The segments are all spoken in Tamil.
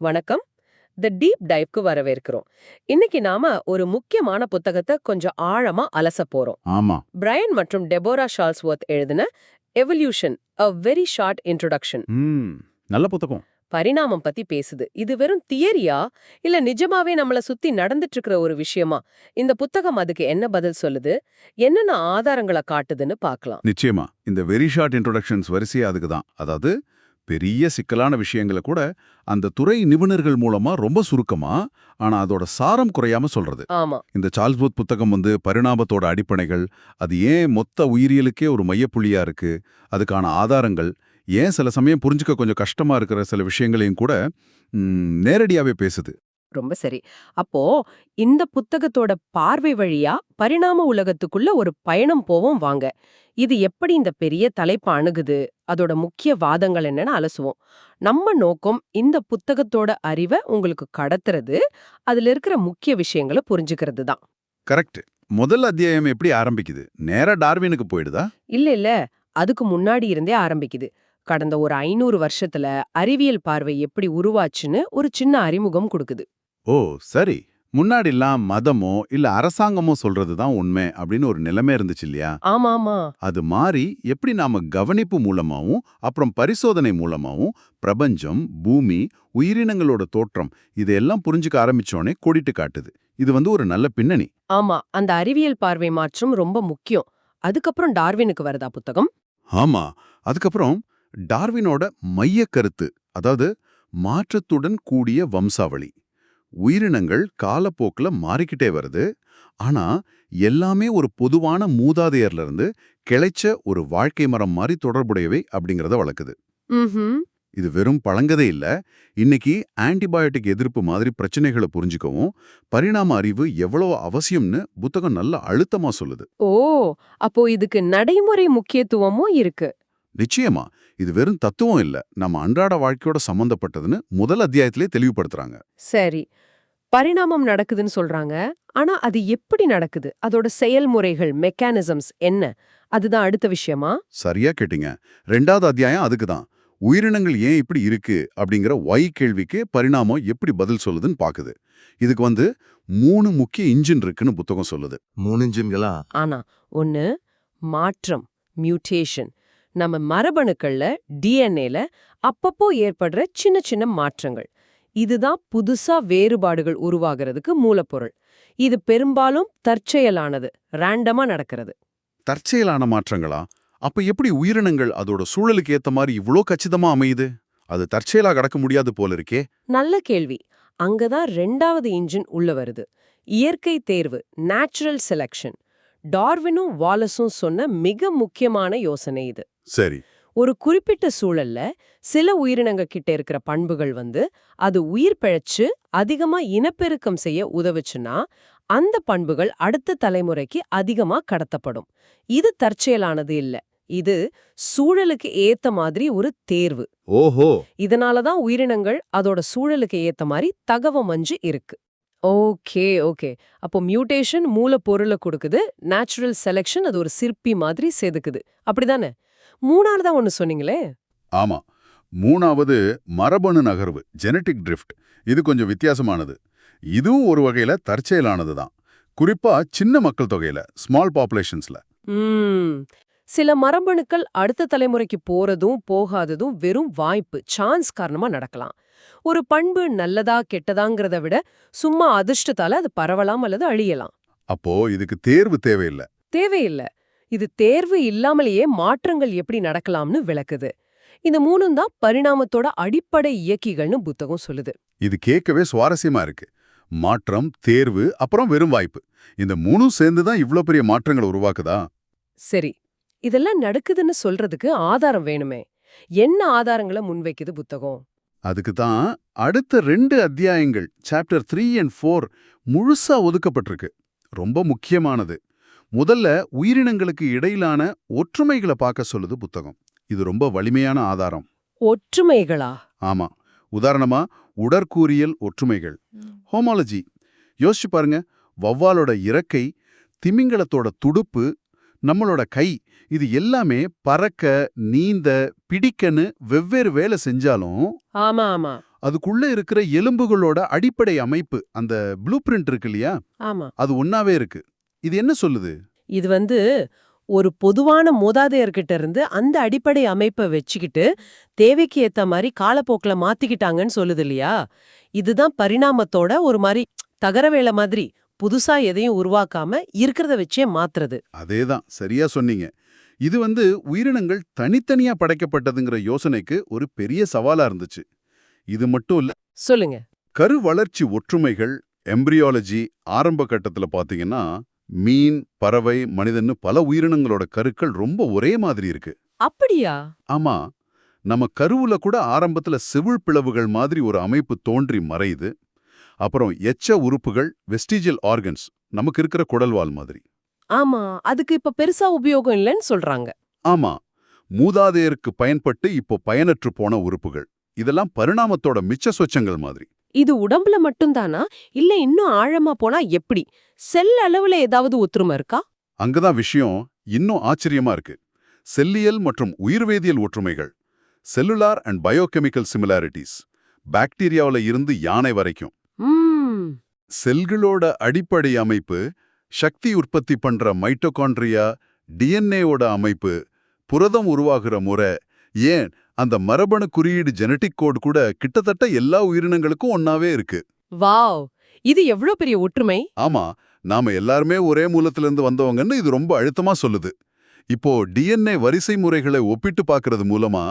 வணக்கம். தி டீப் டைவ்க்கு வரவேற்கிறோம். இன்னைக்கு நாம ஒரு முக்கியமான புத்தகத்தை கொஞ்சம் ஆழமா அலச போறோம். ஆமா. பிரையன் மற்றும் டெபோரா ஷால்ஸ்வொர்த் எழுதின evolution a very short introduction நல்ல புத்தகம். பரிணாமம் பத்தி பேசுது. இது வெறும் தியரியா? இல்ல நிஜமாவே நம்மள சுத்தி நடந்துட்டு இருக்கிற ஒரு விஷயமா? இந்த புத்தகம் அதுக்கு என்ன பதில் சொல்லுது? என்னென்ன ஆதாரங்களை காட்டுதுன்னு பார்க்கலாம் நிச்சயமா. இந்த வெரி ஷார்ட் இன்ட்ரோடக்ஷன்ஸ் வரிசையா அதுக்கு தான் அதாவது பெரிய சிக்கலான விஷயங்களை கூட அந்த துறை நிபுணர்கள் மூலமா ரொம்ப சுருக்கமா ஆனா அதோட சாரம் குறையாம சொல்றது. இந்த சார்ல்ஸ்போத் புத்தகம் வந்து பரிணாமத்தோட அடிப்படைகள் அது ஏன் மொத்த உயிரியலுக்கே ஒரு மையப்புள்ளியா இருக்கு அதுக்கான ஆதாரங்கள் ஏன் சில சமயம் புரிஞ்சுக்க கொஞ்சம் கஷ்டமா இருக்கிற சில விஷயங்களையும் கூட நேரடியாவே பேசுது. ரொம்ப சரி. அப்போ இந்த புத்தகத்தோட பார்வை வழியா பரிணாம உலகத்துக்குள்ள ஒரு பயணம் போவோம் வாங்க. இது எப்படி இந்த பெரிய தலைப்பு அணுகுது? அதோட முக்கிய வாதங்கள் என்னன்னு அலசுவோம். நம்ம நோக்கம் இந்த புத்தகத்தோட அறிவை உங்களுக்கு கடத்துறது அதுல இருக்கிற முக்கிய விஷயங்களை புரிஞ்சுக்கிறது தான். கரெக்ட். முதல் அத்தியாயம் எப்படி ஆரம்பிக்குது? நேரா டார்வினுக்கு போயிடுதா? இல்ல இல்ல. அதுக்கு முன்னாடி இருந்தே ஆரம்பிக்குது. கடந்த ஒரு ஐநூறு வருஷத்துல அறிவியல் பார்வை எப்படி உருவாச்சுன்னு ஒரு சின்ன அறிமுகம் கொடுக்குது. ஓ சரி. முன்னாடிலாம் மதமோ இல்ல அரசாங்கமோ சொல்றது தான் உண்மை அப்படின்னு ஒரு நிலைமை இருந்துச்சு இல்லையா? ஆமா ஆமா அது மாறி எப்படி நாம கவனிப்பு மூலமாவும் அப்புறம் பரிசோதனை மூலமாவும் பிரபஞ்சம் பூமி உயிரினங்களோட தோற்றம் இதெல்லாம் புரிஞ்சுக்க ஆரம்பிச்சோனே கொடிட்டு காட்டுது. இது வந்து ஒரு நல்ல பின்னணி. ஆமா அந்த அறிவியல் பார்வை மாற்றம் ரொம்ப முக்கியம். அதுக்கப்புறம் டார்வினுக்கு வருதா புத்தகம்? ஆமா அதுக்கப்புறம் டார்வினோட மைய கருத்து அதாவது மாற்றத்துடன் கூடிய வம்சாவளி. உயிரினங்கள் காலப்போக்குல மாறிக்கிட்டே வருது. ஆனா எல்லாமே ஒரு பொதுவான மூதாதையர்ல இருந்து கிளைச்ச ஒரு வாழ்க்கை மரம் மாதிரி தொடர்புடையவை அப்படிங்கறத வளர்க்குது. இது வெறும் பழங்கதே இல்ல. இன்னைக்கு ஆன்டிபயோட்டிக் எதிர்ப்பு மாதிரி பிரச்சனைகளை புரிஞ்சுக்கவும் பரிணாம அறிவு எவ்வளவு அவசியம்னு புத்தகம் நல்ல அழுத்தமா சொல்லுது. ஓ அப்போ இதுக்கு நடைமுறை முக்கியத்துவமும் இருக்கு. நிச்சயமா இது வெறும் தத்துவம் இல்ல. நம்ம அன்றாட வாழ்க்கையோட சம்பந்தப்பட்டதுன்னு முதல் அத்தியாயத்திலே தெளிவுபடுத்துறாங்க. சரி. பரிணாமம் நடக்குதுன்னு சொல்றாங்க. ஆனா அது எப்படி நடக்குது? அதோட செயல்முறைகள் மெக்கானிசம்ஸ் என்ன? அதுதான் அடுத்த விஷயமா? சரியா கேட்டீங்க. ரெண்டாவது அத்தியாயம் அதுக்கு தான். உயிரினங்கள் ஏன் இப்படி இருக்கு? அப்படிங்கிற ஒய் கேள்விக்கு பரிணாமம் எப்படி பதில் சொல்லுதுன்னு பாக்குது. இதுக்கு வந்து மூணு முக்கிய இன்ஜின் இருக்குன்னு புத்தகம் சொல்லுது. மூணு இன்ஜின்களா ஆனா ஒன்னு மாற்றம் மியூட்டேஷன் நம்ம மரபணுக்கள்ல டிஎன்ஏல அப்பப்போ ஏற்படுற சின்ன சின்ன மாற்றங்கள். இதுதான் புதுசா வேறுபாடுகள் உருவாகிறதுக்கு மூலப்பொருள். இது பெரும்பாலும் தற்செயலானது ரேண்டமா நடக்கிறது. தற்செயலான மாற்றங்களா? அப்ப எப்படி உயிரினங்கள் அதோட சூழலுக்கு ஏத்த மாதிரி இவ்ளோ கச்சிதமா அமையுது? அது தற்செயலா கடக்க முடியாது போல இருக்கே. நல்ல கேள்வி. அங்கதான் ரெண்டாவது இன்ஜின் உள்ள வருது. இயற்கை தேர்வு நேச்சுரல் செலக்ஷன் டார்வினும் வாலஸும் சொன்ன மிக முக்கியமான யோசனை இது. சரி. ஒரு குறிப்பிட்ட சூழல்ல சில உயிரினங்க கிட்ட இருக்கிற பண்புகள் வந்து அது உயிர் பிழைச்சு அதிகமா இனப்பெருக்கம் செய்ய உதவுச்சுன்னா அந்த பண்புகள் அடுத்த தலைமுறைக்கு அதிகமா கடத்தப்படும். இது தற்செயலானது இல்ல. இது சூழலுக்கு ஏத்த மாதிரி ஒரு தேர்வு. ஓஹோ. இதனாலதான் உயிரினங்கள் அதோட சூழலுக்கு ஏத்த மாதிரி தகவமஞ்சு இருக்கு. Okay okay. அப்போ மியூட்டேஷன் மூலப்பொருளை கொடுக்குது. நேச்சுரல் செலெக்ஷன் அது ஒரு சிற்பி மாதிரி செதுக்குது. அப்படிதானே? மூணாவதா ஒன்னு சொன்னீங்களே? ஆமா. மூணாவது மரபணு நகர்வு ஜெனட்டிக் ட்ரிஃப்ட் இது கொஞ்சம் வித்தியாசமானது. இதுவும் ஒரு வகையில தற்செயலானது தான் குறிப்பா சின்ன மக்கள் தொகையில ஸ்மால் பாப்புலேஷன்ஸ்ல சில மரபணுக்கள் அடுத்த தலைமுறைக்கு போறதும் போகாததும் வெறும் வாய்ப்பு சான்ஸ் காரணமா நடக்கலாம். ஒரு பண்பு நல்லதா கெட்டதாங்கிறத விட சும்மா அதிர்ஷ்டத்தால அது பரவலாம் அல்லது அழியலாம். அப்போ இதுக்கு தேர்வு தேவையில்லை. தேவையில்ல. இது தேர்வு இல்லாமலேயே மாற்றங்கள் எப்படி நடக்கலாம்னு விளக்குது. இந்த மூணும் தான் பரிணாமத்தோட அடிப்படை இயக்கிகள்னு புத்தகம் சொல்லுது. இது கேட்கவே சுவாரஸ்யமா இருக்கு. மாற்றம் தேர்வு அப்புறம் வெறும் வாய்ப்பு. இந்த மூணும் சேர்ந்து தான் இவ்ளோ பெரிய மாற்றங்களை உருவாக்குதா? சரி. இதெல்லாம் நடக்குதுன்னு சொல்றதுக்கு ஆதாரம் வேணுமே. என்ன ஆதாரங்களை முன்வைக்குது புத்தகம்? அதுக்கு தான் அடுத்த ரெண்டு அத்தியாயங்கள் சாப்டர் த்ரீ அண்ட் ஃபோர் முழுசா ஒதுக்கப்பட்டிருக்கு. ரொம்ப முக்கியமானது. முதல்ல உயிரினங்களுக்கு இடையிலான ஒற்றுமைகளை பார்க்க சொல்லுது புத்தகம். இது ரொம்ப வலிமையான ஆதாரம். ஒற்றுமைகளா? ஆமா. உதாரணமா உடற்கூறியல் ஒற்றுமைகள். ஹோமாலஜி. யோசிச்சு பாருங்க. வௌவாலோட இறக்கை திமிங்கலத்தோட துடுப்பு நம்மளோட கை இது எல்லாமே பறக்க நீந்த பிடிக்கன்னு வெவ்வேறு வேலை செஞ்சாலும் ஆமா ஆமா. அதுக்குள்ள இருக்கிற எலும்புகளோட அடிப்படை அமைப்பு அந்த ப்ளூ பிரிண்ட் இருக்கு இல்லையா? ஆமா. அது ஒன்னாவே இருக்கு. இது என்ன சொல்லுது? இது வந்து ஒரு பொதுவான மூதாதையர்கிட்ட இருந்து அந்த அடிப்படை அமைப்பை வச்சுக்கிட்டு தேவைக்கு ஏத்த மாதிரி காலப்போக்கில் மாத்திக்கிட்டாங்கன்னு சொல்லுது இல்லையா? இதுதான் பரிணாமத்தோட ஒரு மாதிரி தகர வேலை மாதிரி புதுசா எதையும் உருவாக்காம இருக்கிறத வச்சே மாத்துறது. அதேதான். சரியா சொன்னீங்க. இது வந்து உயிரினங்கள் தனித்தனியா படைக்கப்பட்டதுங்கிற யோசனைக்கு ஒரு பெரிய சவாலா இருந்துச்சு. இது மட்டும் இல்ல சொல்லுங்க. கரு வளர்ச்சி ஒற்றுமைகள் எம்பிரியாலஜி ஆரம்ப கட்டத்துல பாத்தீங்கன்னா மீன் பறவை மனிதன்னு பல உயிரினங்களோட கருக்கள் ரொம்ப ஒரே மாதிரி இருக்கு. அப்படியா? ஆமா நம்ம கருவுல கூட ஆரம்பத்துல செவுள் பிளவுகள் மாதிரி ஒரு அமைப்பு தோன்றி மறையுது. அப்புறம் எச்ச உறுப்புகள் வெஸ்டிஜியல் ஆர்கன்ஸ் நமக்கு இருக்கிற குடல்வால் மாதிரி. ஆமா அதுக்கு இப்ப பெருசா உபயோகம் இல்லைன்னு சொல்றாங்க. ஆமா மூதாதையருக்கு பயன்பட்டு இப்போ பயனற்று போன உறுப்புகள். இதெல்லாம் பரிணாமத்தோட மிச்ச சொச்சங்கள் மாதிரி. இது உடம்புல மட்டும்தானா? இல்ல இன்னும் ஆழமா போனா எப்படி? செல் அளவுல ஏதாவது ஒத்துருமை இருக்கா? அங்கதான் விஷயம் இன்னும் ஆச்சரியமா இருக்கு. செல்லியல் மற்றும் உயிர்வேதியியல் ஒற்றுமைகள். Cellular and biochemical similarities. பாக்டீரியாவுல இருந்து யானை வரைக்கும். செல்களோட அடிப்படை அமைப்பு சக்தி உற்பத்தி பண்ற மைட்டோகாண்ட்ரியா டிஎன்ஏவோட அமைப்பு புரதம் உருவாகிற முறை. ஏன்? அந்த மரபணு குறியீடு ஜெனட்டிக் கோட் கூட கிட்டத்தட்ட எல்லா உயிரினங்களுக்கும் ஒன்னாவே இருக்கு. வாவ்! இது எவ்ளோ பெரிய ஒற்றுமை? ஆமா நாம எல்லாருமே ஒரே மூலத்திலிருந்து வந்தவங்கன்னு இது ரொம்ப அழுத்தமா சொல்லுது. இப்போ டிஎன்ஏ வரிசை முறைகளை ஒப்பிட்டு பார்க்கறது மூலமா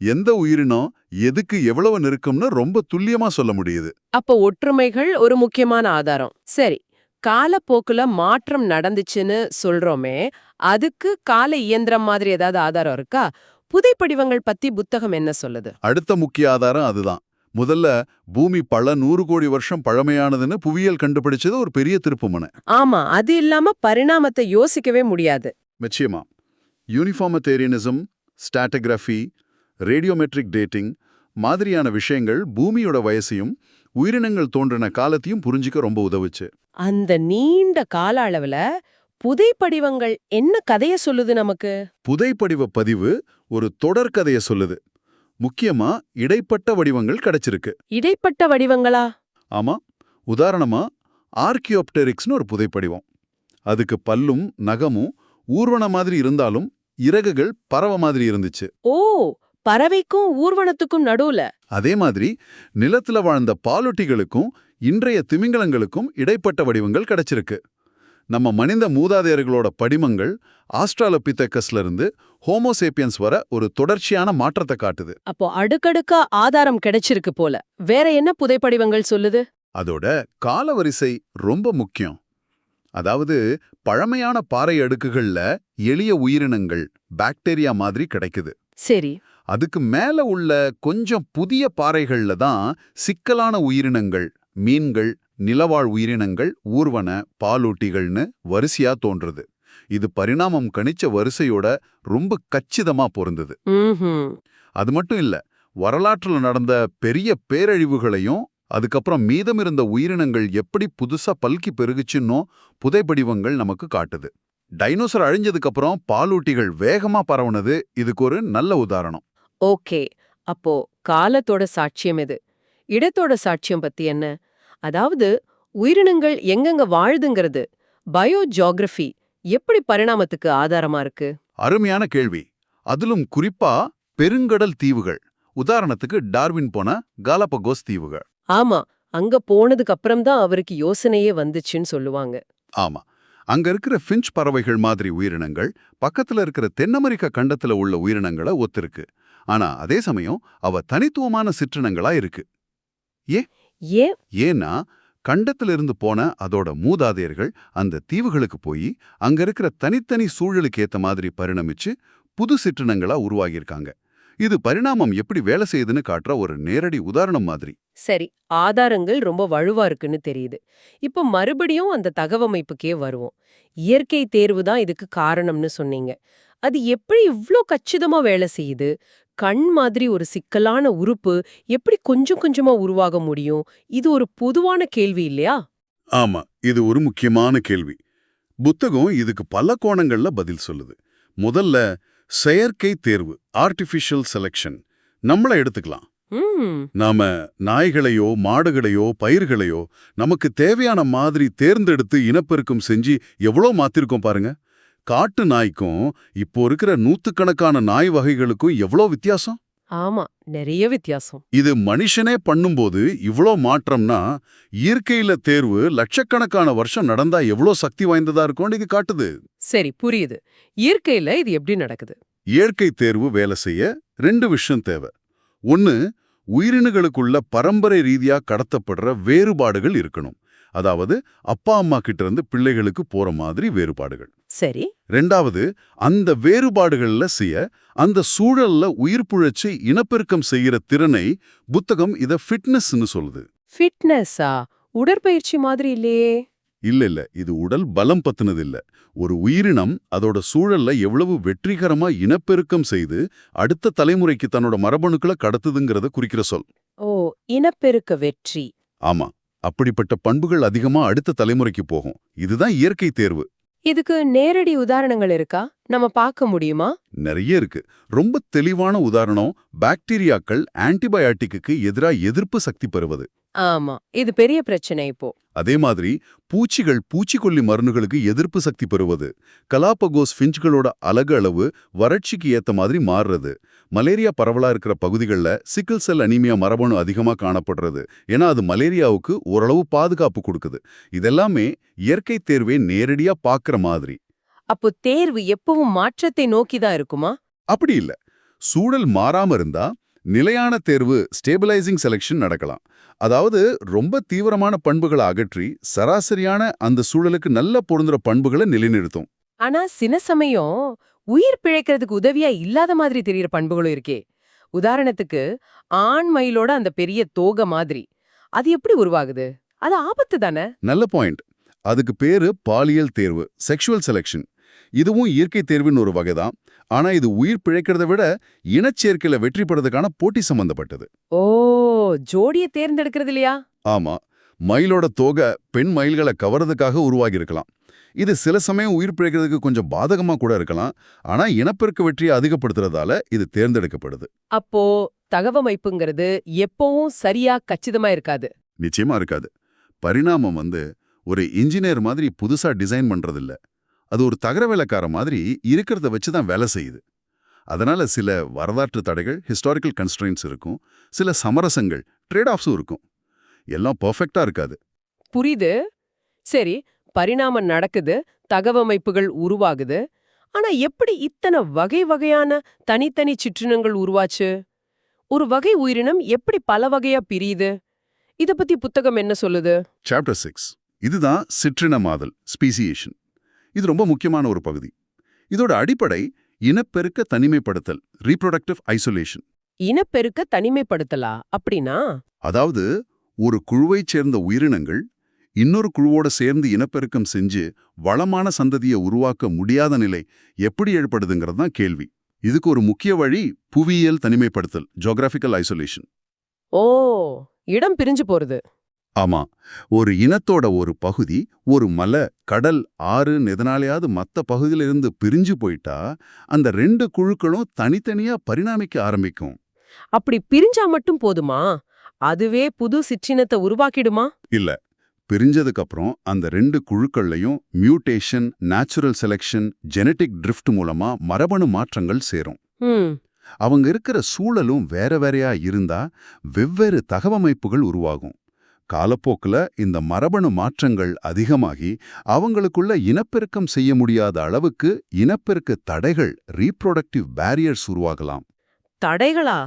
எந்த உயிரினம் எதுக்கு எவ்வளவு நெருக்கம்னு ரொம்ப துல்லியமா சொல்ல முடியுது. அப்ப ஒற்றுமைகள் ஒரு முக்கியமான ஆதாரம். சரி காலப்போக்குல மாற்றம் நடந்துச்சுன்னு சொல்றோமே அதுக்கு கால இயந்திரம் மாதிரி ஏதாவது ஆதாரம் இருக்கா? புதைப்படிவங்கள் பத்தி புத்தகம் என்ன சொல்லுது? அடுத்த முக்கிய ஆதாரம் அதுதான். முதல்ல பூமி பல நூறு கோடி வருஷம் பழமையானதுன்னு புவியியல் கண்டுபிடிச்சது ஒரு பெரிய திருப்புமுனை. ஆமா அது இல்லாம பரிணாமத்தை யோசிக்கவே முடியாது. நிச்சயமா. யூனிஃபார்மத்தேரியனிசம் ஸ்டாட்டகிராஃபி ரேடியோமெட்ரிக் டேட்டிங் மாதிரியான விஷயங்கள் பூமியோட வயசையும் உயிரினங்கள் தோன்றின காலத்தையும் புரிஞ்சிக்க ரொம்ப உதவுச்சு. அந்த நீண்ட கால அளவுல புதைப்படிவங்கள் என்ன கதைய சொல்லுது நமக்கு? புதைப்படிவ பதிவு ஒரு தொடர்கதைய சொல்லுது. முக்கியமா இடைப்பட்ட வடிவங்கள் கிடைச்சிருக்கு. இடைப்பட்ட வடிவங்களா? ஆமா. உதாரணமா ஆர்கியோப்டெரிக்ஸ்னு ஒரு புதைப்படிவம். அதுக்கு பல்லும் நகமும் ஊர்வன மாதிரி இருந்தாலும் இறகுகள் பறவை மாதிரி இருந்துச்சு. ஓ! பறவைக்கும் ஊர்வனத்துக்கும் நடுவுல. அதே மாதிரி நிலத்துல வாழ்ந்த பாலொட்டிகளுக்கும் இன்றைய திமிங்கலங்களுக்கும் இடைப்பட்ட வடிவங்கள் கிடைச்சிருக்கு. நம்ம மனித மூதாதையர்களோட படிமங்கள் ஆஸ்ட்ராலோபித்தக்கஸ்ல இருந்து ஹோமோசேப்பியன்ஸ் வர ஒரு தொடர்ச்சியான மாற்றத்தை காட்டுது. அப்போ அடுக்கடுக்கா ஆதாரம் கிடைச்சிருக்கு போல. வேற என்ன புதைப்படிவங்கள் சொல்லுது? அதோட காலவரிசை ரொம்ப முக்கியம். அதாவது பழமையான பாறை அடுக்குகள்ல எளிய உயிரினங்கள் பாக்டீரியா மாதிரி கிடைக்குது. சரி. அதுக்கு மேல உள்ள கொஞ்சம் புதிய பாறைகள்ல தான் சிக்கலான உயிரினங்கள் மீன்கள் நிலவாழ் உயிரினங்கள் ஊர்வன பாலூட்டிகள்னு வரிசையா தோன்றுது இது பரிணாமம் கணிச்ச வரிசையோட ரொம்ப கச்சிதமா பொருந்தது. அது மட்டும் இல்ல வரலாற்றுல நடந்த பெரிய பேரழிவுகளையும் அதுக்கப்புறம் மீதமிருந்த உயிரினங்கள் எப்படி புதுசா பல்கி பெருகுச்சுன்னோ புதைப்படிவங்கள் நமக்கு காட்டுது. டைனோசர் அழிஞ்சதுக்கு அப்புறம் பாலூட்டிகள் வேகமா பரவுனது இதுக்கு ஒரு நல்ல உதாரணம். ஓகே அப்போ காலத்தோட சாட்சியம் எது? இடத்தோட சாட்சியம் பத்தி என்ன? அதாவது உயிரினங்கள் எங்கெங்க வாழுதுங்கிறது பயோ ஜியாகிரபி எப்படி பரிணாமத்துக்கு ஆதாரமா இருக்கு? அருமையான கேள்வி. அதிலும் குறிப்பா பெருங்கடல் தீவுகள். உதாரணத்துக்கு டார்வின் போன காலபகோஸ் தீவுகள். ஆமா அங்க போனதுக்கு அப்புறம் தான் அவருக்கு யோசனையே வந்துச்சுன்னு சொல்லுவாங்க. ஆமா. அங்க இருக்கிற ஃபின்ச் பறவைகள் மாதிரி உயிரினங்கள் பக்கத்துல இருக்கிற தென் அமெரிக்க கண்டத்துல உள்ள உயிரினங்களை ஒத்திருக்கு. ஆனா அதே சமயம் அவ தனித்துவமான சிற்றினங்களா இருக்கு. ஏன் ஏன்னா கண்டத்திலிருந்து போன அதோட மூதாதையர்கள் அந்த தீவுகளுக்கு போய் அங்க இருக்கிற தனித்தனி சூழலுக்கு ஏத்த மாதிரி பரிணமிச்சு புது சிற்றினங்களா உருவாகியிருக்காங்க. இது பரிணாமம் எப்படி வேலை செய்யுதுன்னு காட்டுற ஒரு நேரடி உதாரணம் மாதிரி. சரி ஆதாரங்கள் ரொம்ப வலுவா இருக்குன்னு தெரியுது. இப்ப மறுபடியும் அந்த தகவமைப்புக்கே வருவோம். இயற்கை தேர்வு தான் இதுக்கு காரணம்னு சொன்னீங்க. அது எப்படி இவ்ளோ கச்சிதமா வேலை செய்யுது? கண் மாதிரி ஒரு சிக்கலான உறுப்பு எப்படி கொஞ்சம் கொஞ்சமா உருவாக முடியும்? இது ஒரு பொதுவான கேள்வி இல்லையா? ஆமா இது ஒரு முக்கியமான கேள்வி. புத்தகம் இதுக்கு பல கோணங்கள்ல பதில் சொல்லுது. முதல்ல செயற்கை தேர்வு ஆர்டிஃபிஷியல் செலெக்ஷன் நம்மள எடுத்துக்கலாம். நாம நாய்களையோ மாடுகளையோ பயிர்களையோ நமக்கு தேவையான மாதிரி தேர்ந்தெடுத்து இனப்பெருக்கம் செஞ்சு எவ்வளோ மாத்திருக்கோம் பாருங்க. காட்டு நாய்க்கும் இப்போ இருக்கிற நூத்துக்கணக்கான நாய் வகைகளுக்கும் எவ்வளோ வித்தியாசம்? ஆமா நிறைய வித்தியாசம். இது மனுஷனே பண்ணும்போது இவ்ளோ மாற்றம்னா இயற்கையில தேர்வு லட்சக்கணக்கான வருஷம் நடந்தா எவ்வளோ சக்தி வாய்ந்ததா இருக்கும்னு இது காட்டுது. சரி புரியுது. இயற்கையில இது எப்படி நடக்குது? இயற்கை தேர்வு வேலை செய்ய ரெண்டு விஷயம் தேவை. ஒன்னு உயிரினங்களுக்குள்ள பரம்பரை ரீதியா கடத்தப்படுற வேறுபாடுகள் இருக்கணும். அதாவது அப்பா அம்மா கிட்ட இருந்து பிள்ளைகளுக்கு போற மாதிரி வேறுபாடுகள். சரி. ரெண்டாவது அந்த வேறுபாடுகள்ல செய்ய அந்த சூழல்ல உயிர் புழைச்சு இனப்பெருக்கம் செய்யற திறனை புத்தகம் இத ஃபிட்னஸ்னு சொல்லுது. ஃபிட்னஸா உடற்பயிற்சி மாதிரி இல்லையே. இல்ல இல்ல. இது உடல் பலம் பத்தினது இல்ல. ஒரு உயிரினம் அதோட சூழல்ல எவ்வளவு வெற்றிகரமா இனப்பெருக்கம் செய்து அடுத்த தலைமுறைக்கு தன்னோட மரபணுக்களை கடத்துதுங்கிறத குறிக்கிற சொல். ஓ இனப்பெருக்க வெற்றி. ஆமா. அப்படிப்பட்ட பண்புகள் அதிகமா அடுத்த தலைமுறைக்கு போகும். இதுதான் இயற்கை தேர்வு. இதுக்கு நேரடி உதாரணங்கள் இருக்கா? நம்ம பார்க்க முடியுமா? நிறைய இருக்கு. ரொம்ப தெளிவான உதாரணம் பாக்டீரியாக்கள் ஆன்டிபயாட்டிக்கு எதிரா எதிர்ப்பு சக்தி பெறுவது. ஆமா. இது பெரிய பிரச்சனை இப்போ. அதே மாதிரி பூச்சிகள் பூச்சிக்கொல்லி மருந்துகளுக்கு எதிர்ப்பு சக்தி பெறுவது. கலாபகோஸ் ஃபிஞ்சுகளோட அலகு அளவு வறட்சிக்கு ஏத்த மாதிரி மாறுறது. மலேரியா பரவலா இருக்கிற பகுதிகளில் சிக்கிள் செல் அனீமியா மரபணு அதிகமா காணப்படுறது. ஏன்னா அது மலேரியாவுக்கு ஓரளவு பாதுகாப்பு கொடுக்குது. இதெல்லாமே இயற்கை தேர்வை நேரடியா பார்க்குற மாதிரி. அப்போ தேர்வு எப்பவும் மாற்றத்தை நோக்கி தான் இருக்குமா? அப்படி இல்ல. சூழல் மாறாம இருந்தா நிலையான தேர்வு ஸ்டேபிளைசிங் செலெக்ஷன் நடக்கலாம். அதாவது ரொம்ப தீவிரமான பண்புகளை அகற்றி சராசரியான அந்த சூழலுக்கு நல்ல பொருந்துற பண்புகளை நிலைநிறுத்தும். ஆனா சில சமயம் உயிர் பிழைக்கிறதுக்கு உதவியா இல்லாத மாதிரி தெரியற பண்புகளும் இருக்கே. உதாரணத்துக்கு ஆண் மயிலோட அந்த பெரிய தோகை மாதிரி. அது எப்படி உருவாகுது? அது ஆபத்து தானே? நல்ல பாயிண்ட் அதுக்கு பேரு பாலியல் தேர்வு செக்ஷுவல் செலெக்ஷன் இதுவும் இயற்கை தேர்வின் ஒரு வகைதான் ஆனா இது உயிர் பிழைக்கிறத விட இனச்சேர்க்கையில வெற்றி பெறதுக்கான போட்டி சம்பந்தப்பட்டது. ஓ ஜோடிய தேர்ந்தெடுக்கிறது இல்லையா? ஆமா மயிலோட தோகை பெண் மயில்களை கவர்றதுக்காக உருவாகி இருக்கலாம் இது சில சமயம் உயிர் பிழைக்கிறதுக்கு கொஞ்சம் பாதகமா கூட இருக்கலாம். ஆனா இனப்பெருக்க வெற்றியை அதிகப்படுத்துறதால இது தேர்ந்தெடுக்கப்படுது. அப்போ தகவமைப்புங்கிறது எப்பவும் சரியா கச்சிதமா இருக்காது? நிச்சயமா இருக்காது. பரிணாமம் வந்து ஒரு இன்ஜினியர் மாதிரி புதுசா டிசைன் பண்றதில்ல. அது ஒரு தகர வேலைக்கார மாதிரி இருக்கிறத வச்சு தான் வேலை செய்யுது. அதனால சில வரலாற்று தடைகள் ஹிஸ்டாரிக்கல் கன்ஸ்ட்ரெயின்ஸ் இருக்கும். சில சமரசங்கள் ட்ரேட் ஆஃப்ஸும் இருக்கும். எல்லாம் பர்ஃபெக்டா இருக்காது. புரியுது. சரி பரிணாமம் நடக்குது தகவமைப்புகள் உருவாகுது. ஆனா எப்படி இத்தனை வகை வகையான தனித்தனி சிற்றினங்கள் உருவாச்சு? ஒரு வகை உயிரினம் எப்படி பல வகையா பிரியுது? இத பத்தி புத்தகம் என்ன சொல்லுது? சாப்டர் சிக்ஸ் இதுதான் சிற்றினமாதல் ஸ்பீசியேஷன் இது ரொம்ப முக்கியமான ஒரு பகுதி. இதோட அடிப்படை இனப்பெருக்க தனிமைப்படுத்தல் ரீப்ரொடக்டிவ் ஐசோலேஷன் இனப்பெருக்க தனிமைப்படுத்தலா? அப்படின்னா? அதாவது ஒரு குழுவைச் சேர்ந்த உயிரினங்கள் இன்னொரு குழுவோட சேர்ந்து இனப்பெருக்கம் செஞ்சு வளமான சந்ததியை உருவாக்க முடியாத நிலை எப்படி ஏற்படுதுங்கிறது தான் கேள்வி. இதுக்கு ஒரு முக்கிய வழி புவியியல் தனிமைப்படுத்தல் ஜியோகிராபிக்கல் ஐசோலேஷன் ஓ இடம் பிரிஞ்சு போறது. ஆமா. ஒரு இனத்தோட ஒரு பகுதி ஒரு மலை கடல் ஆறு எதனாலேயாவது மத்த பகுதியிலிருந்து பிரிஞ்சு போயிட்டா அந்த ரெண்டு குழுக்களும் தனித்தனியா பரிணாமிக்க ஆரம்பிக்கும். அப்படி பிரிஞ்சா மட்டும் போதுமா? அதுவே புது சிற்றினத்தை உருவாக்கிடுமா? இல்ல. பிரிஞ்சதுக்கு அப்புறம் அந்த ரெண்டு குழுக்கள்லையும் mutation natural selection genetic drift மூலமா மரபணு மாற்றங்கள் சேரும். அவங்க இருக்கிற சூழலும் வேற வேறையா இருந்தா வெவ்வேறு தகவமைப்புகள் உருவாகும். காலப்போக்குல இந்த மரபணு மாற்றங்கள் அதிகமாகி அவங்களுக்குள்ள இனப்பெருக்கம் செய்ய முடியாத அளவுக்கு இனப்பெருக்க தடைகள் ரீப்ரொடக்டிவ் பேரியர்ஸ் உருவாகலாம். தடைகளா?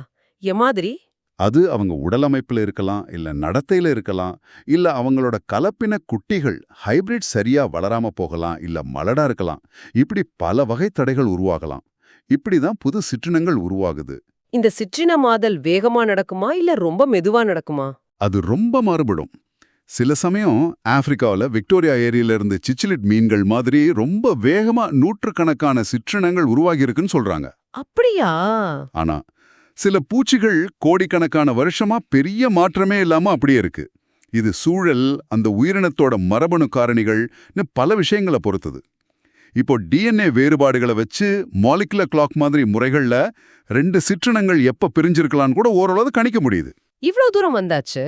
எமாதிரி அது அவங்க உடலமைப்புல இருக்கலாம் இல்ல நடத்தையில இருக்கலாம் இல்ல அவங்களோட கலப்பின குட்டிகள் ஹைபிரிட் சரியா வளராம போகலாம் இல்ல மலடா இருக்கலாம். இப்படி பல வகை தடைகள் உருவாகலாம். இப்படிதான் புது சிற்றினங்கள் உருவாகுது. இந்த சிற்றின மாதல் வேகமா நடக்குமா இல்ல ரொம்ப மெதுவா நடக்குமா? அது ரொம்ப மாறுபடும். சில சமயம் ஆப்பிரிக்காவில் விக்டோரியா ஏரியில இருந்து சிச்சிலிட் மீன்கள் மாதிரி ரொம்ப வேகமா நூற்றுக்கணக்கான சிற்றினங்கள் உருவாகி இருக்குன்னு சொல்றாங்க. அப்படியா? ஆனா சில பூச்சிகள் கோடிக்கணக்கான வருஷமா பெரிய மாற்றமே இல்லாம அப்படியே இருக்கு. இது சூழல் அந்த உயிரினத்தோட மரபணு காரணிகள்னு பல விஷயங்களை பொறுத்தது. இப்போ டிஎன்ஏ வேறுபாடுகளை வச்சு மாலிகுலர் கிளாக் மாதிரி முறைகள்ல ரெண்டு சிற்றினங்கள் எப்ப பிரிஞ்சிருக்கலாம்னு கூட ஓரளவு கணிக்க முடியுது. இவ்ளோ தூரம் வந்தாச்சு.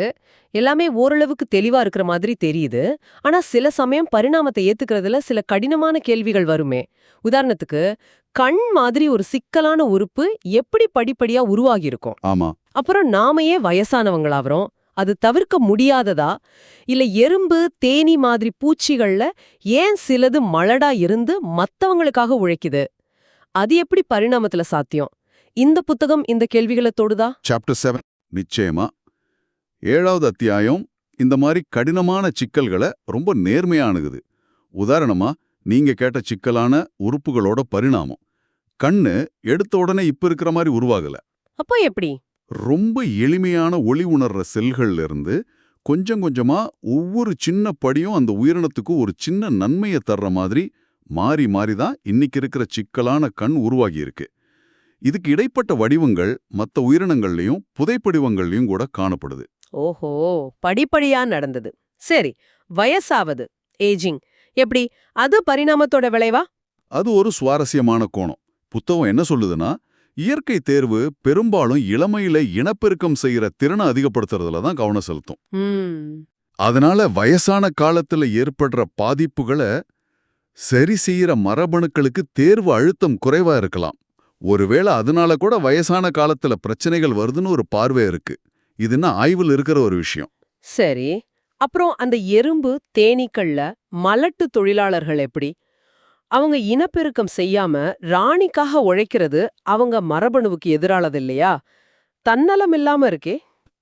எல்லாமே ஓரளவுக்கு தெளிவா இருக்கிற மாதிரி தெரியுது. ஆனா சில சமயம் பரிணாமத்தை ஏத்துக்கிறதுல சில கடினமான கேள்விகள் வருமே. உதாரணத்துக்கு கண் மாதிரி ஒரு சிக்கலான உறுப்பு எப்படி படிப்படியா உருவாகி இருக்கும் ஆமா. அப்புறம் நாம ஏன் வயசானவங்களாகிறோம் அது தவிர்க்க முடியாததா? இல்ல எறும்பு தேனி மாதிரி பூச்சிகள்ல ஏன் சிலது மலடா இருந்து மத்தவங்களுக்காக உழைக்குது? அது எப்படி பரிணாமத்துல சாத்தியம்? இந்த புத்தகம் இந்த கேள்விகளை தொடுதா? சாப்டர் செவன் நிச்சயமா. ஏழாவது அத்தியாயம் இந்த மாதிரி கடினமான சிக்கல்களை ரொம்ப நேர்மையா அணுகுது உதாரணமா நீங்க கேட்ட சிக்கலான உறுப்புகளோட பரிணாமம். கண்ணு எடுத்த உடனே இப்ப இருக்கிற மாதிரி உருவாகல. அப்போ எப்படி? ரொம்ப எளிமையான ஒளி உணர்ற செல்கள்ல இருந்து கொஞ்சம் கொஞ்சமா ஒவ்வொரு சின்ன படியும் அந்த உயிரினத்துக்கு ஒரு சின்ன நன்மையை தர்ற மாதிரி மாறி மாறி தான் இன்னைக்கு இருக்கிற சிக்கலான கண் உருவாகி இருக்கு. இதுக்கு இடைப்பட்ட வடிவங்கள் மற்ற உயிரினங்கள்லயும் புதைப்படிவங்கள்லயும் கூட காணப்படுது. ஓஹோ படிப்படியா நடந்தது. சரி வயசாவது ஏஜிங் எப்படி அது பரிணாமத்தோட விளைவா? அது ஒரு சுவாரஸ்யமான கோணம். புத்தகம் என்ன சொல்லுதுன்னா இயற்கை தேர்வு பெரும்பாலும் இளமையில இனப்பெருக்கம் செய்யற திறனை அதிகப்படுத்துறதுல தான் கவனம் செலுத்தும். அதனால வயசான காலத்துல ஏற்படுற பாதிப்புகளை சரி செய்யற மரபணுக்களுக்கு தேர்வு அழுத்தம் குறைவா இருக்கலாம். ஒருவேளை அதனால கூட வயசான காலத்துல பிரச்சனைகள் வருதுன்னு ஒரு பார்வை இருக்கு. இதுன்னா ஆய்வில் இருக்கிற ஒரு விஷயம். சரி. அப்புறம் அந்த எறும்பு தேனீக்கள்ல மலட்டு தொழிலாளர்கள் எப்படி? அவங்க இனப்பெருக்கம் செய்யாம ராணிக்காக உழைக்கிறது அவங்க மரபணுவுக்கு எதிரானது இல்லையா? தன்னலம் இல்லாம இருக்கே.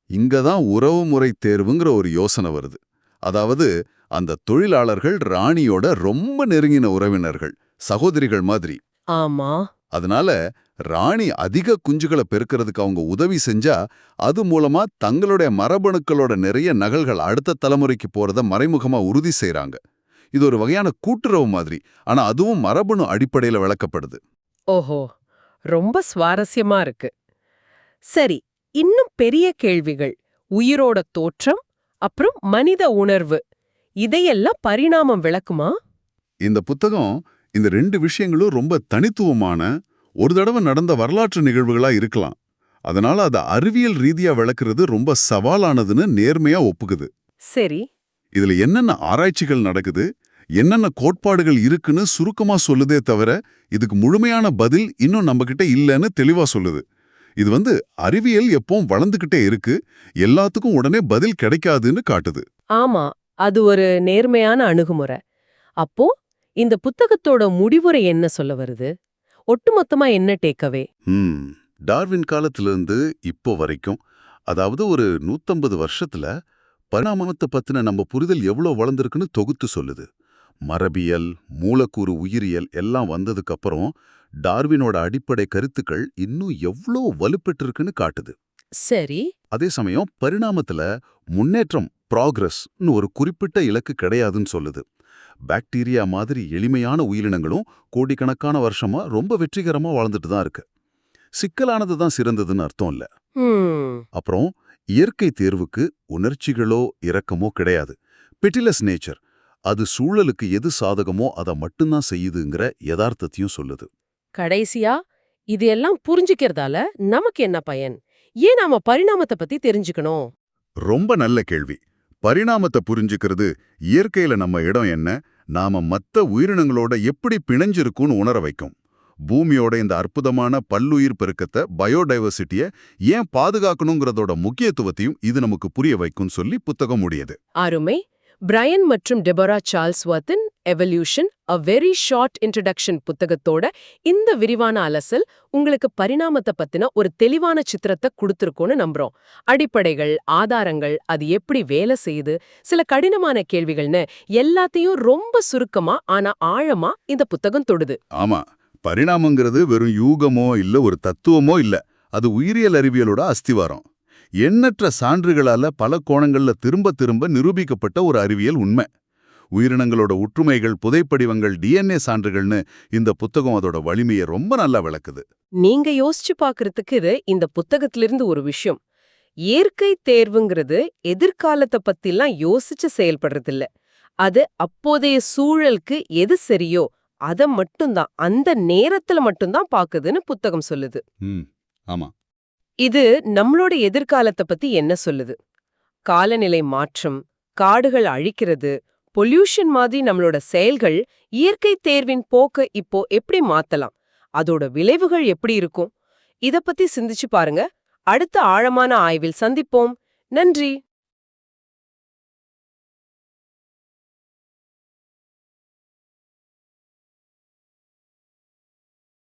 இங்கதான் உறவுமுறை தேர்வுங்கிற ஒரு யோசனை வருது. அதாவது அந்த தொழிலாளர்கள் ராணியோட ரொம்ப நெருங்கின உறவினர்கள் சகோதரிகள் மாதிரி. ஆமா. அதனால ராணி அதிக குஞ்சுகளை பெருக்கிறதுக்கு அவங்க உதவி செஞ்சா அது மூலமா தங்களுடைய மரபணுக்களோட நிறைய நகல்கள் அடுத்த தலைமுறைக்கு போறத மறைமுகமா உறுதி செய்றாங்க. இது ஒரு வகையான கூட்டுறவு மாதிரி. ஆனா அதுவும் மரபணு அடிப்படையில விளக்கப்படுது. ஓஹோ! ரொம்ப சுவாரஸ்யமா இருக்கு. சரி இன்னும் பெரிய கேள்விகள். உயிரோட தோற்றம் அப்புறம் மனித உணர்வு. இதையெல்லாம் பரிணாமம் விளக்குமா? இந்த புத்தகம் இந்த ரெண்டு விஷயங்களும் ரொம்ப தனித்துவமான ஒரு தடவை நடந்த வரலாற்று நிகழ்வுகளா இருக்கலாம். அதனால அதை அறிவியல் ரீதியா விளக்குறது ரொம்ப சவாலானதுன்னு நேர்மையா ஒப்புக்குது. சரி. இதுல என்னென்ன ஆராய்ச்சிகள் நடக்குது என்னென்ன கோட்பாடுகள் இருக்குன்னு சுருக்கமா சொல்லுதே தவிர இதுக்கு முழுமையான பதில் இன்னும் நம்மகிட்ட இல்லைன்னு தெளிவா சொல்லுது. இது வந்து அறிவியல் எப்பவும் வளர்ந்துகிட்டே இருக்கு எல்லாத்துக்கும் உடனே பதில் கிடைக்காதுன்னு காட்டுது. ஆமா அது ஒரு நேர்மையான அணுகுமுறை. அப்போ இந்த புத்தகத்தோட முடிவுரை என்ன சொல்ல வருது? ஒட்டுமொத்தமா என்ன டேக்கவே டார்வின் காலத்திலிருந்து இப்போ வரைக்கும் அதாவது ஒரு நூத்தம்பது வருஷத்துல பரிணாமத்தை பத்தின நம்ம புரிதல் எவ்வளோ வளர்ந்துருக்குன்னு தொகுத்து சொல்லுது. மரபியல் மூலக்கூறு உயிரியல் எல்லாம் வந்ததுக்கு அப்புறம் டார்வினோட அடிப்படை கருத்துக்கள் இன்னும் எவ்வளோ வலுப்பெற்றிருக்குன்னு காட்டுது. சரி. அதே சமயம் பரிணாமத்துல முன்னேற்றம் ப்ராக்ரஸ்னு ஒரு குறிப்பிட்ட இலக்கு கிடையாதுன்னு சொல்லுது. பாக்டீரியா மாதிரி எளிமையான உயிரினங்களும் கோடிக்கணக்கான வருஷமா ரொம்ப வெற்றிகரமா வாழ்ந்துட்டு தான் இருக்கு. சிக்கலானது தான் சிறந்ததுன்னு அர்த்தம் இல்ல. அப்புறம் இயற்கை தேர்வுக்கு உணர்ச்சிகளோ இரக்கமோ கிடையாது. பெட்டிலஸ் நேச்சர் அது சூழலுக்கு எது சாதகமோ அதை மட்டும்தான் செய்யுதுங்கிற யதார்த்தத்தையும் சொல்லுது. கடைசியா இது எல்லாம் புரிஞ்சுக்கிறதால நமக்கு என்ன பயன்? ஏன் நாம பரிணாமத்தை பத்தி தெரிஞ்சுக்கணும்? ரொம்ப நல்ல கேள்வி. பரிணாமத்தை புரிஞ்சுக்கிறது இயற்கையில நம்ம இடம் என்ன நாம மத்த உயிரினங்களோட எப்படி பிணைஞ்சிருக்கும்னு உணர வைக்கும். பூமியோட இந்த அற்புதமான பல்லுயிர் பெருக்கத்தை பயோடைவர்சிட்டியை ஏன் பாதுகாக்கணுங்கிறதோட முக்கியத்துவத்தையும் இது நமக்கு புரிய வைக்கும்னு சொல்லி புத்தகம் முடியுது. அருமை. பிரையன் மற்றும் Deborah சார்ல்ஸ்வர்த்தின் evolution a very short introduction புத்தகத்தோட இந்த விரிவான அலசல் உங்களுக்கு பரிணாமத்தை பத்தின ஒரு தெளிவான சித்திரத்தை கொடுத்துருக்கோன்னு நம்புறோம். அடிப்படைகள் ஆதாரங்கள் அது எப்படி வேலை செய்யுது சில கடினமான கேள்விகள்னு எல்லாத்தையும் ரொம்ப சுருக்கமா ஆனா ஆழமா இந்த புத்தகம் தொடுது. ஆமா பரிணாமங்கிறது வெறும் யூகமோ இல்ல ஒரு தத்துவமோ இல்ல அது உயிரியல் அறிவியலோட அஸ்திவாரம். எண்ணற்ற சான்றுகளால பல கோணங்கள்ல திரும்ப திரும்ப நிரூபிக்கப்பட்ட ஒரு அறிவியல் உண்மை. உயிரினங்களோட ஒற்றுமைகள் புதைப்படிவங்கள் டிஎன்ஏ சான்றுகள்னு இந்த புத்தகம் அதோட வலிமையை ரொம்ப நல்லா விளக்குது. நீங்க யோசிச்சு பாக்குறதுக்கு இது இந்த புத்தகத்திலிருந்து ஒரு விஷயம். இயற்கை தேர்வுங்கிறது எதிர்காலத்தை பத்திலாம் யோசிச்சு செயல்படுறதில்ல. அது அப்போதைய சூழலுக்கு எது சரியோ அத மட்டும்தான் அந்த நேரத்துல மட்டும்தான் பாக்குதுன்னு புத்தகம் சொல்லுது. ஆமா. இது நம்மளோட எதிர்காலத்தை பத்தி என்ன சொல்லுது? காலநிலை மாற்றம் காடுகள் அழிக்கிறது பொல்யூஷன் மாதிரி நம்மளோட செயல்கள் இயற்கை தேர்வின் போக்க இப்போ எப்படி மாத்தலாம்? அதோட விளைவுகள் எப்படி இருக்கும்? இத பத்தி சிந்திச்சு பாருங்க. அடுத்த ஆழமான ஆய்வில் சந்திப்போம். நன்றி.